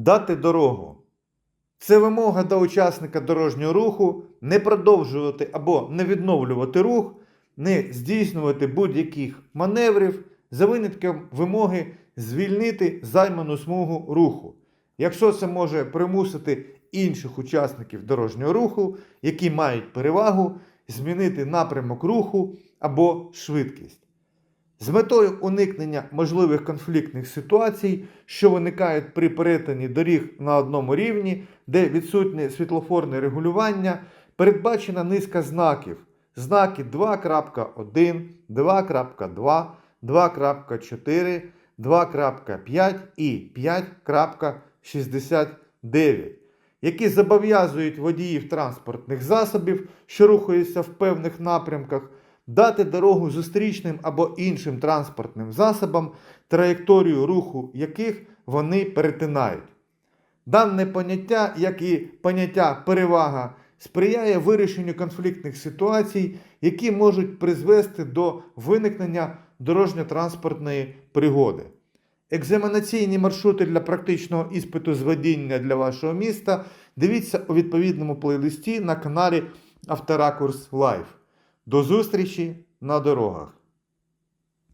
Дати дорогу. Це вимога до учасника дорожнього руху не продовжувати або не відновлювати рух, не здійснювати будь-яких маневрів за винятком вимоги звільнити займану смугу руху. Якщо це може примусити інших учасників дорожнього руху, які мають перевагу, змінити напрямок руху або швидкість. З метою уникнення можливих конфліктних ситуацій, що виникають при перетині доріг на одному рівні, де відсутнє світлофорне регулювання, передбачена низка знаків. Знаки 2.1, 2.2, 2.4, 2.5 і 5.69, які зобов'язують водіїв транспортних засобів, що рухаються в певних напрямках, дати дорогу зустрічним або іншим транспортним засобам, траєкторію руху яких вони перетинають. Дане поняття, як і поняття перевага, сприяє вирішенню конфліктних ситуацій, які можуть призвести до виникнення дорожньо-транспортної пригоди. Екзаменаційні маршрути для практичного іспиту з водіння для вашого міста дивіться у відповідному плейлисті на каналі Авторакурс Лайв. До зустрічі на дорогах!